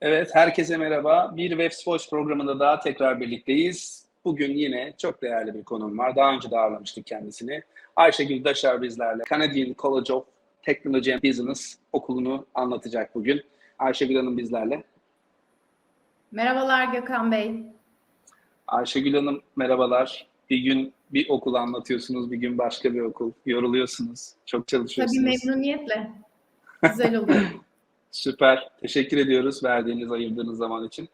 Evet, herkese merhaba. Bir Web Sports programında daha tekrar birlikteyiz. Bugün yine çok değerli bir konum var. Daha önce de ağırlamıştık kendisini. Ayşegül Daşar bizlerle. Canadian College of Technology and Business okulunu anlatacak bugün. Ayşegül Hanım bizlerle. Merhabalar Gökhan Bey. Ayşegül Hanım merhabalar. Bir gün bir okul anlatıyorsunuz, bir gün başka bir okul. Yoruluyorsunuz, çok çalışıyorsunuz. Tabii memnuniyetle. Güzel oluyor. Süper. Teşekkür ediyoruz verdiğiniz, ayırdığınız zaman için.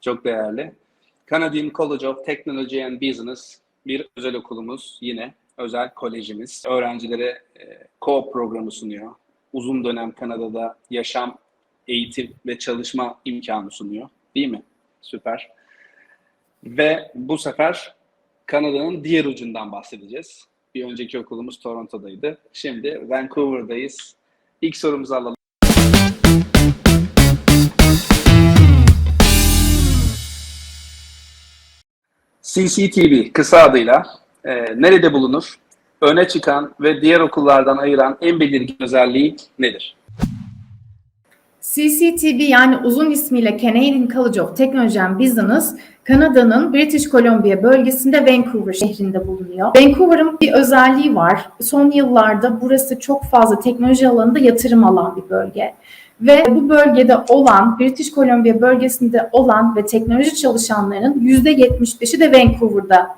Çok değerli. Canadian College of Technology and Business bir özel okulumuz yine özel kolejimiz. Öğrencilere e, co-op programı sunuyor. Uzun dönem Kanada'da yaşam, eğitim ve çalışma imkanı sunuyor. Değil mi? Süper. Ve bu sefer Kanada'nın diğer ucundan bahsedeceğiz. Bir önceki okulumuz Toronto'daydı. Şimdi Vancouver'dayız. İlk sorumuzu alalım. CCTV kısa adıyla e, nerede bulunur? Öne çıkan ve diğer okullardan ayıran en belirgin özelliği nedir? CCTB yani uzun ismiyle Canadian College of Technology and Business, Kanada'nın British Columbia bölgesinde Vancouver şehrinde bulunuyor. Vancouver'ın bir özelliği var. Son yıllarda burası çok fazla teknoloji alanında yatırım alan bir bölge. Ve bu bölgede olan, British Columbia bölgesinde olan ve teknoloji çalışanlarının %75'i de Vancouver'da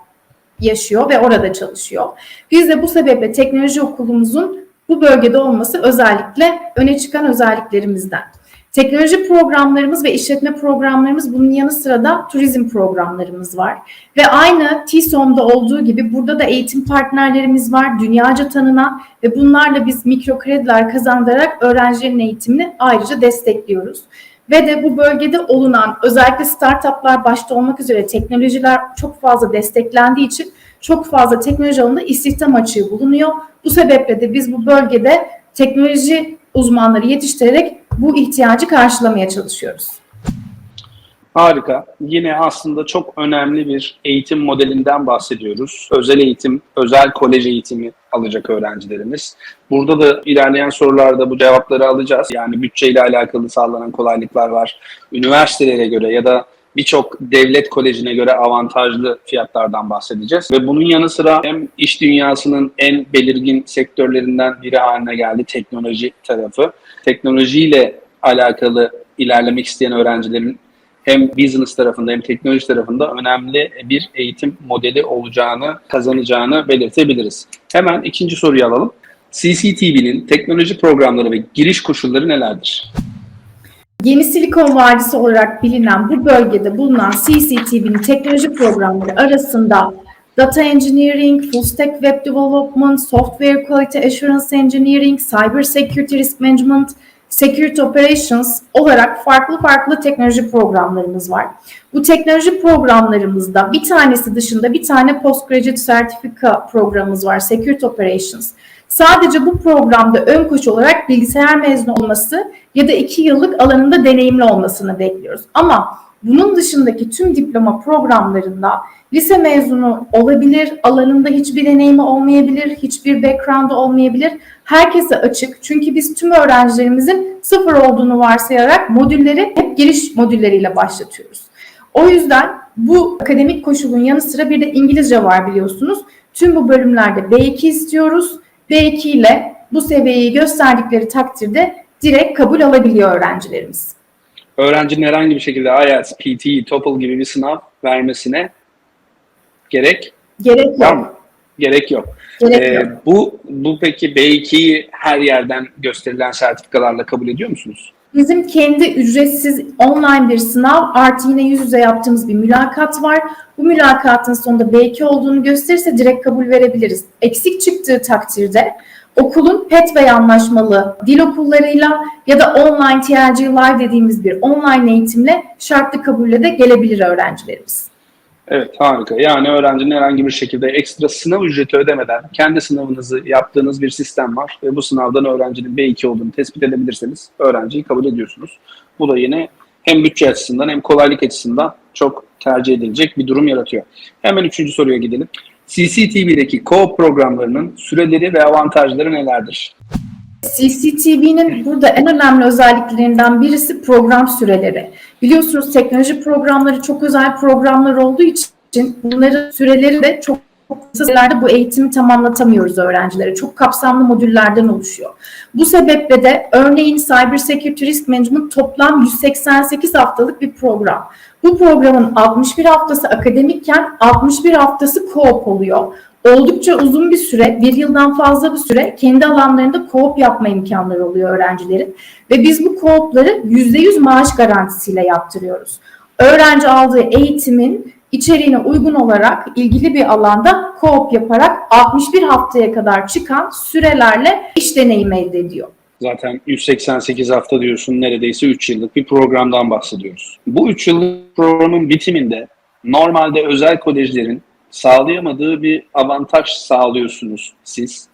yaşıyor ve orada çalışıyor. Biz de bu sebeple teknoloji okulumuzun bu bölgede olması özellikle öne çıkan özelliklerimizden. Teknoloji programlarımız ve işletme programlarımız bunun yanı sıra da turizm programlarımız var. Ve aynı TSOM'da olduğu gibi burada da eğitim partnerlerimiz var, dünyaca tanınan ve bunlarla biz mikro krediler kazandırarak öğrencilerin eğitimini ayrıca destekliyoruz. Ve de bu bölgede olunan özellikle startuplar başta olmak üzere teknolojiler çok fazla desteklendiği için çok fazla teknoloji alanında istihdam açığı bulunuyor. Bu sebeple de biz bu bölgede teknoloji uzmanları yetiştirerek bu ihtiyacı karşılamaya çalışıyoruz. Harika. Yine aslında çok önemli bir eğitim modelinden bahsediyoruz. Özel eğitim, özel kolej eğitimi alacak öğrencilerimiz. Burada da ilerleyen sorularda bu cevapları alacağız. Yani bütçeyle alakalı sağlanan kolaylıklar var. Üniversitelere göre ya da birçok devlet kolejine göre avantajlı fiyatlardan bahsedeceğiz. Ve bunun yanı sıra hem iş dünyasının en belirgin sektörlerinden biri haline geldi teknoloji tarafı. Teknolojiyle alakalı ilerlemek isteyen öğrencilerin hem business tarafında hem teknoloji tarafında önemli bir eğitim modeli olacağını, kazanacağını belirtebiliriz. Hemen ikinci soruyu alalım. CCTV'nin teknoloji programları ve giriş koşulları nelerdir? Yeni Silikon Vadisi olarak bilinen bu bölgede bulunan CCTV'nin teknoloji programları arasında Data Engineering, Full Stack Web Development, Software Quality Assurance Engineering, Cyber Security Risk Management, Security Operations olarak farklı farklı teknoloji programlarımız var. Bu teknoloji programlarımızda bir tanesi dışında bir tane Postgraduate Sertifika programımız var, Security Operations. Sadece bu programda ön koşu olarak bilgisayar mezunu olması ya da iki yıllık alanında deneyimli olmasını bekliyoruz. Ama bunun dışındaki tüm diploma programlarında lise mezunu olabilir, alanında hiçbir deneyimi olmayabilir, hiçbir background'ı olmayabilir. Herkese açık. Çünkü biz tüm öğrencilerimizin sıfır olduğunu varsayarak modülleri hep giriş modülleriyle başlatıyoruz. O yüzden bu akademik koşulun yanı sıra bir de İngilizce var biliyorsunuz. Tüm bu bölümlerde B2 istiyoruz. B2 ile bu seviyeyi gösterdikleri takdirde direkt kabul alabiliyor öğrencilerimiz. Öğrencinin herhangi bir şekilde IELTS, PT, TOEFL gibi bir sınav vermesine gerek Gerek var yok. mı? Gerek yok. Gerek Ee, yok. bu bu peki B2'yi her yerden gösterilen sertifikalarla kabul ediyor musunuz? Bizim kendi ücretsiz online bir sınav artı yine yüz yüze yaptığımız bir mülakat var. Bu mülakatın sonunda B2 olduğunu gösterirse direkt kabul verebiliriz. Eksik çıktığı takdirde okulun PET ve anlaşmalı dil okullarıyla ya da online TLG Live dediğimiz bir online eğitimle şartlı kabulle de gelebilir öğrencilerimiz. Evet harika. Yani öğrencinin herhangi bir şekilde ekstra sınav ücreti ödemeden kendi sınavınızı yaptığınız bir sistem var ve bu sınavdan öğrencinin B2 olduğunu tespit edebilirseniz öğrenciyi kabul ediyorsunuz. Bu da yine hem bütçe açısından hem kolaylık açısından çok tercih edilecek bir durum yaratıyor. Hemen üçüncü soruya gidelim. CCTV'deki co programlarının süreleri ve avantajları nelerdir? CCTV'nin burada en önemli özelliklerinden birisi program süreleri. Biliyorsunuz teknoloji programları çok özel programlar olduğu için bunların süreleri de çok kısa sürelerde bu eğitimi tamamlatamıyoruz öğrencilere. Çok kapsamlı modüllerden oluşuyor. Bu sebeple de örneğin Cyber Security Risk Management toplam 188 haftalık bir program. Bu programın 61 haftası akademikken 61 haftası co-op oluyor. Oldukça uzun bir süre, bir yıldan fazla bir süre kendi alanlarında co-op yapma imkanları oluyor öğrencilerin. Ve biz bu co-op'ları %100 maaş garantisiyle yaptırıyoruz. Öğrenci aldığı eğitimin içeriğine uygun olarak ilgili bir alanda co-op yaparak 61 haftaya kadar çıkan sürelerle iş deneyimi elde ediyor. Zaten 188 hafta diyorsun neredeyse 3 yıllık bir programdan bahsediyoruz. Bu 3 yıllık programın bitiminde normalde özel kolejlerin sağlayamadığı bir avantaj sağlıyorsunuz siz.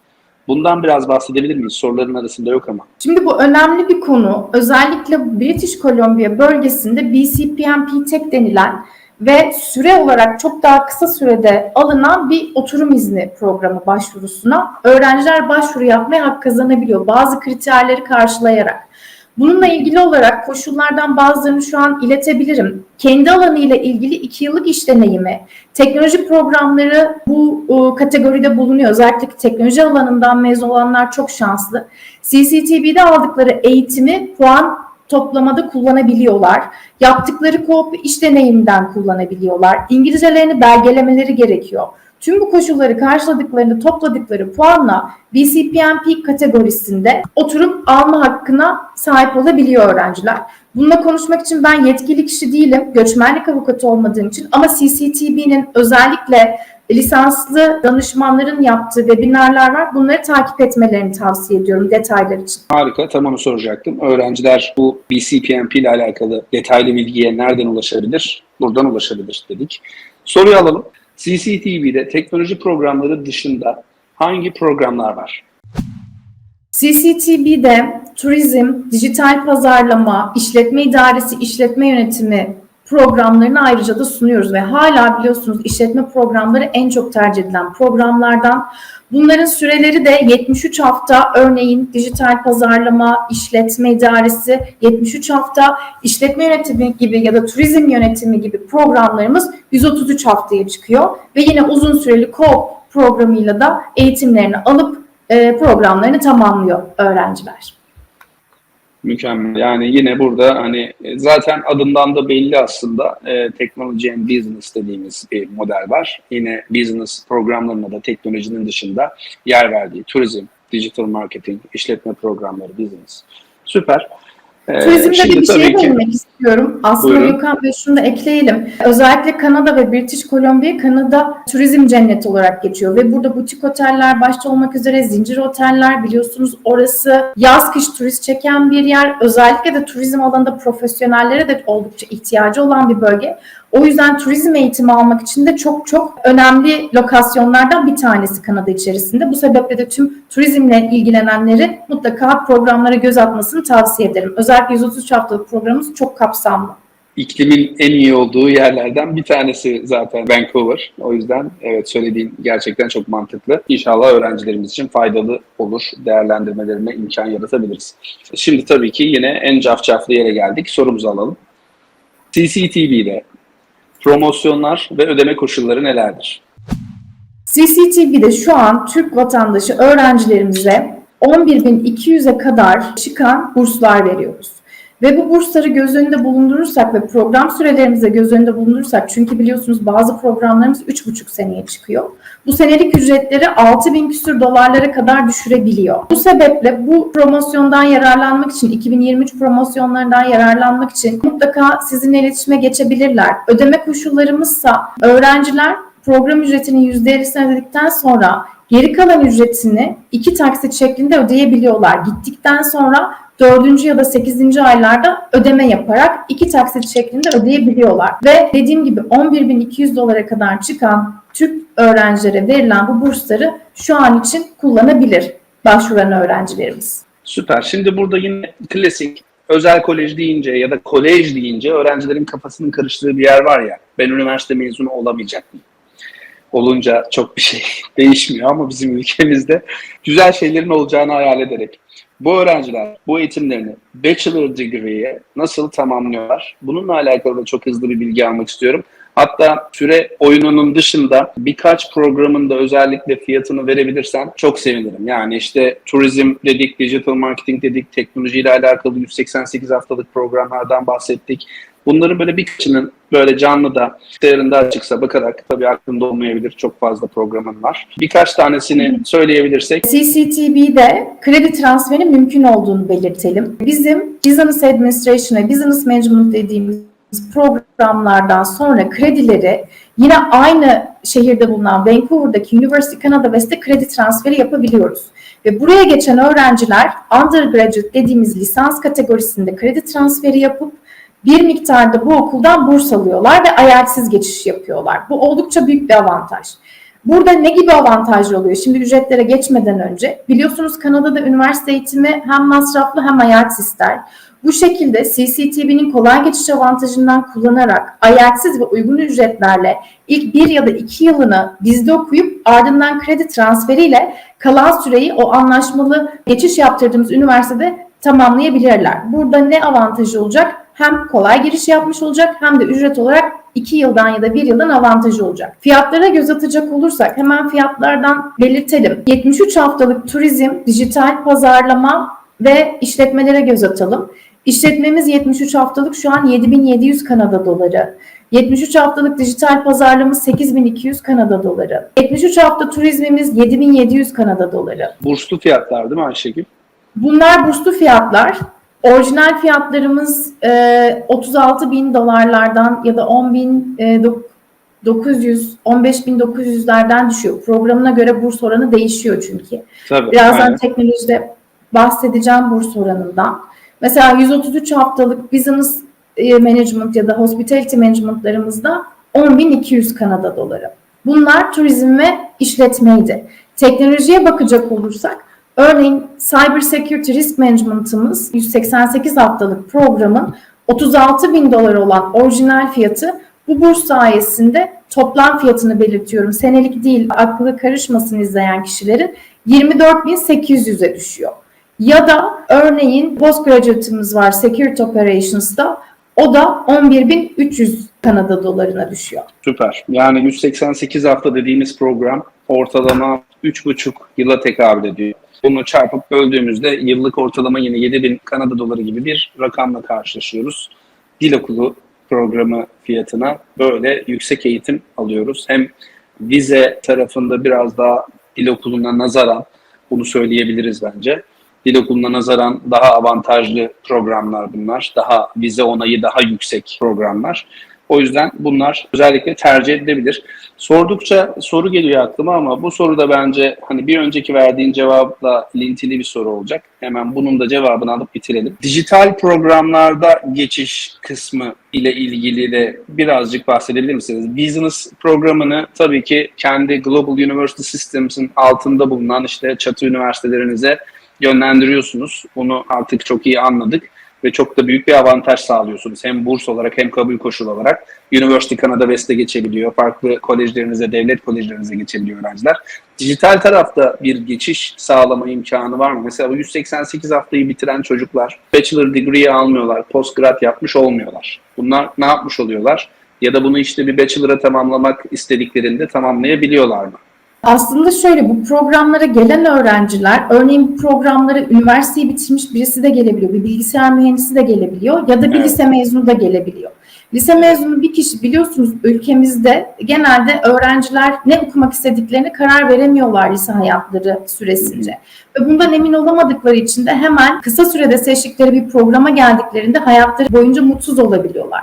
Bundan biraz bahsedebilir miyiz? Soruların arasında yok ama. Şimdi bu önemli bir konu. Özellikle British Columbia bölgesinde BCPMP Tech denilen ve süre olarak çok daha kısa sürede alınan bir oturum izni programı başvurusuna öğrenciler başvuru yapmaya hak kazanabiliyor. Bazı kriterleri karşılayarak. Bununla ilgili olarak koşullardan bazılarını şu an iletebilirim. Kendi alanıyla ilgili iki yıllık iş deneyimi, teknoloji programları bu e, kategoride bulunuyor. Özellikle teknoloji alanından mezun olanlar çok şanslı. CCTV'de aldıkları eğitimi puan toplamada kullanabiliyorlar. Yaptıkları co-op iş deneyiminden kullanabiliyorlar. İngilizcelerini belgelemeleri gerekiyor. Tüm bu koşulları karşıladıklarını topladıkları puanla BCPMP kategorisinde oturup alma hakkına sahip olabiliyor öğrenciler. Bununla konuşmak için ben yetkili kişi değilim, göçmenlik avukatı olmadığım için ama CCTV'nin özellikle lisanslı danışmanların yaptığı webinarlar var. Bunları takip etmelerini tavsiye ediyorum detaylar için. Harika, tam onu soracaktım. Öğrenciler bu BCPMP ile alakalı detaylı bilgiye nereden ulaşabilir? Buradan ulaşabilir dedik. Soruyu alalım. CCTV'de teknoloji programları dışında hangi programlar var? CCTV'de turizm, dijital pazarlama, işletme idaresi, işletme yönetimi programlarını ayrıca da sunuyoruz ve hala biliyorsunuz işletme programları en çok tercih edilen programlardan. Bunların süreleri de 73 hafta örneğin dijital pazarlama, işletme idaresi 73 hafta, işletme yönetimi gibi ya da turizm yönetimi gibi programlarımız 133 haftaya çıkıyor ve yine uzun süreli co programıyla da eğitimlerini alıp e, programlarını tamamlıyor öğrenciler. Mükemmel. Yani yine burada hani e, zaten adından da belli aslında e, Technology and Business dediğimiz bir model var. Yine business programlarına da teknolojinin dışında yer verdiği turizm, digital marketing, işletme programları, business. Süper. Ee, Turizmde de bir şey değinmek istiyorum. Aslında Buyurun. Gökhan Bey şunu da ekleyelim. Özellikle Kanada ve British Columbia Kanada turizm cenneti olarak geçiyor ve burada butik oteller başta olmak üzere zincir oteller biliyorsunuz orası yaz kış turist çeken bir yer. Özellikle de turizm alanında profesyonellere de oldukça ihtiyacı olan bir bölge. O yüzden turizm eğitimi almak için de çok çok önemli lokasyonlardan bir tanesi Kanada içerisinde. Bu sebeple de tüm turizmle ilgilenenleri mutlaka programlara göz atmasını tavsiye ederim. Özellikle 133 haftalık programımız çok kapsamlı. iklimin en iyi olduğu yerlerden bir tanesi zaten Vancouver. O yüzden evet söylediğin gerçekten çok mantıklı. İnşallah öğrencilerimiz için faydalı olur. Değerlendirmelerine imkan yaratabiliriz. Şimdi tabii ki yine en cafcaflı yere geldik. Sorumuzu alalım. CCTV'de promosyonlar ve ödeme koşulları nelerdir? CCTV'de şu an Türk vatandaşı öğrencilerimize 11.200'e kadar çıkan burslar veriyoruz. Ve bu bursları göz önünde bulundurursak ve program sürelerimize göz önünde bulundurursak çünkü biliyorsunuz bazı programlarımız 3,5 seneye çıkıyor. Bu senelik ücretleri 6 bin küsür dolarlara kadar düşürebiliyor. Bu sebeple bu promosyondan yararlanmak için 2023 promosyonlarından yararlanmak için mutlaka sizinle iletişime geçebilirler. Ödeme koşullarımızsa öğrenciler program ücretinin %50'sini ödedikten sonra geri kalan ücretini iki taksit şeklinde ödeyebiliyorlar. Gittikten sonra dördüncü ya da sekizinci aylarda ödeme yaparak iki taksit şeklinde ödeyebiliyorlar. Ve dediğim gibi 11.200 dolara kadar çıkan Türk öğrencilere verilen bu bursları şu an için kullanabilir başvuran öğrencilerimiz. Süper. Şimdi burada yine klasik özel kolej deyince ya da kolej deyince öğrencilerin kafasının karıştığı bir yer var ya. Ben üniversite mezunu olamayacak? Olunca çok bir şey değişmiyor ama bizim ülkemizde güzel şeylerin olacağını hayal ederek. Bu öğrenciler bu eğitimlerini bachelor degree'ye nasıl tamamlıyorlar? Bununla alakalı da çok hızlı bir bilgi almak istiyorum. Hatta süre oyununun dışında birkaç programın da özellikle fiyatını verebilirsen çok sevinirim. Yani işte turizm dedik, digital marketing dedik, teknolojiyle alakalı 188 haftalık programlardan bahsettik. Bunların böyle birkaçının böyle canlı da değerinde açıksa bakarak tabii aklımda olmayabilir çok fazla programın var. Birkaç tanesini söyleyebilirsek CCTV'de kredi transferinin mümkün olduğunu belirtelim. Bizim Business Administration ve Business Management dediğimiz programlardan sonra kredileri yine aynı şehirde bulunan Vancouver'daki University Canada West'te kredi transferi yapabiliyoruz. Ve buraya geçen öğrenciler undergraduate dediğimiz lisans kategorisinde kredi transferi yapıp bir miktarda bu okuldan burs alıyorlar ve IELTS'iz geçiş yapıyorlar. Bu oldukça büyük bir avantaj. Burada ne gibi avantajlı oluyor? Şimdi ücretlere geçmeden önce biliyorsunuz Kanada'da üniversite eğitimi hem masraflı hem IELTS ister. Bu şekilde CCTV'nin kolay geçiş avantajından kullanarak IELTS'iz ve uygun ücretlerle ilk bir ya da iki yılını bizde okuyup ardından kredi transferiyle kalan süreyi o anlaşmalı geçiş yaptırdığımız üniversitede tamamlayabilirler. Burada ne avantajı olacak? Hem kolay giriş yapmış olacak hem de ücret olarak 2 yıldan ya da 1 yıldan avantajı olacak. Fiyatlara göz atacak olursak hemen fiyatlardan belirtelim. 73 haftalık turizm, dijital pazarlama ve işletmelere göz atalım. İşletmemiz 73 haftalık şu an 7700 Kanada doları. 73 haftalık dijital pazarlamamız 8200 Kanada doları. 73 hafta turizmimiz 7700 Kanada doları. burslu fiyatlar değil mi Ayşegül? Bunlar burslu fiyatlar. Orijinal fiyatlarımız e, 36 bin dolarlardan ya da 10 bin e, dok- 900, 15 bin 900'lerden düşüyor. Programına göre burs oranı değişiyor çünkü. Tabii. Birazdan aynen. teknolojide bahsedeceğim burs oranından. Mesela 133 haftalık business e, management ya da hospitality management'larımızda 10.200 Kanada doları. Bunlar turizm ve işletmeydi. Teknolojiye bakacak olursak örneğin Cyber Security Risk Management'ımız 188 haftalık programın 36 bin dolar olan orijinal fiyatı bu burs sayesinde toplam fiyatını belirtiyorum. Senelik değil aklı karışmasın izleyen kişilerin 24.800'e düşüyor. Ya da örneğin postgraduate'ımız var Security Operations'da o da 11.300 Kanada dolarına düşüyor. Süper. Yani 188 hafta dediğimiz program ortalama 3,5 yıla tekabül ediyor. Bunu çarpıp böldüğümüzde yıllık ortalama yine 7000 Kanada doları gibi bir rakamla karşılaşıyoruz. Dil okulu programı fiyatına böyle yüksek eğitim alıyoruz. Hem vize tarafında biraz daha dil okuluna nazaran bunu söyleyebiliriz bence. Dil okuluna nazaran daha avantajlı programlar bunlar. Daha vize onayı daha yüksek programlar. O yüzden bunlar özellikle tercih edilebilir. Sordukça soru geliyor aklıma ama bu soru da bence hani bir önceki verdiğin cevapla ilintili bir soru olacak. Hemen bunun da cevabını alıp bitirelim. Dijital programlarda geçiş kısmı ile ilgili de birazcık bahsedebilir misiniz? Business programını tabii ki kendi Global University Systems'in altında bulunan işte çatı üniversitelerinize yönlendiriyorsunuz. Bunu artık çok iyi anladık ve çok da büyük bir avantaj sağlıyorsunuz. Hem burs olarak hem kabul koşulu olarak. University Canada West'e geçebiliyor. Farklı kolejlerinize, devlet kolejlerinize geçebiliyor öğrenciler. Dijital tarafta bir geçiş sağlama imkanı var mı? Mesela bu 188 haftayı bitiren çocuklar bachelor degree almıyorlar, postgrad yapmış olmuyorlar. Bunlar ne yapmış oluyorlar? Ya da bunu işte bir bachelor'a tamamlamak istediklerinde tamamlayabiliyorlar mı? Aslında şöyle bu programlara gelen öğrenciler örneğin bu programlara üniversiteyi bitirmiş birisi de gelebiliyor. Bir bilgisayar mühendisi de gelebiliyor ya da bir lise mezunu da gelebiliyor. Lise mezunu bir kişi biliyorsunuz ülkemizde genelde öğrenciler ne okumak istediklerine karar veremiyorlar lise hayatları süresince. Ve bundan emin olamadıkları için de hemen kısa sürede seçtikleri bir programa geldiklerinde hayatları boyunca mutsuz olabiliyorlar.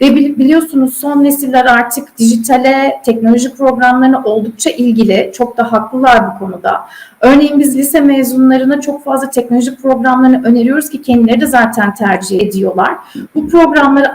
Ve bili- biliyorsunuz son nesiller artık dijitale, teknoloji programlarına oldukça ilgili. Çok da haklılar bu konuda. Örneğin biz lise mezunlarına çok fazla teknoloji programlarını öneriyoruz ki kendileri de zaten tercih ediyorlar. Bu programları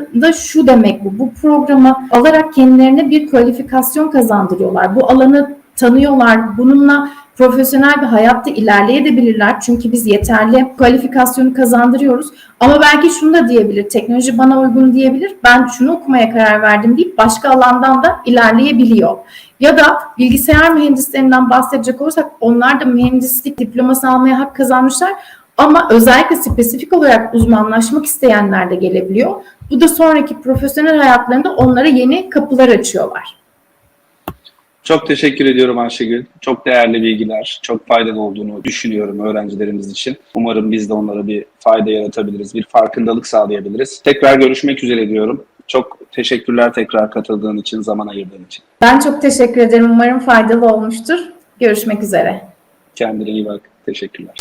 aldıklarında şu demek bu. Bu programı alarak kendilerine bir kualifikasyon kazandırıyorlar. Bu alanı tanıyorlar. Bununla profesyonel bir hayatta ilerleyebilirler. Çünkü biz yeterli kualifikasyonu kazandırıyoruz. Ama belki şunu da diyebilir. Teknoloji bana uygun diyebilir. Ben şunu okumaya karar verdim deyip başka alandan da ilerleyebiliyor. Ya da bilgisayar mühendislerinden bahsedecek olursak onlar da mühendislik diploması almaya hak kazanmışlar. Ama özellikle spesifik olarak uzmanlaşmak isteyenler de gelebiliyor. Bu da sonraki profesyonel hayatlarında onlara yeni kapılar açıyorlar. Çok teşekkür ediyorum Ayşegül. Çok değerli bilgiler, çok faydalı olduğunu düşünüyorum öğrencilerimiz için. Umarım biz de onlara bir fayda yaratabiliriz, bir farkındalık sağlayabiliriz. Tekrar görüşmek üzere diyorum. Çok teşekkürler tekrar katıldığın için, zaman ayırdığın için. Ben çok teşekkür ederim. Umarım faydalı olmuştur. Görüşmek üzere. Kendine iyi bak. Teşekkürler.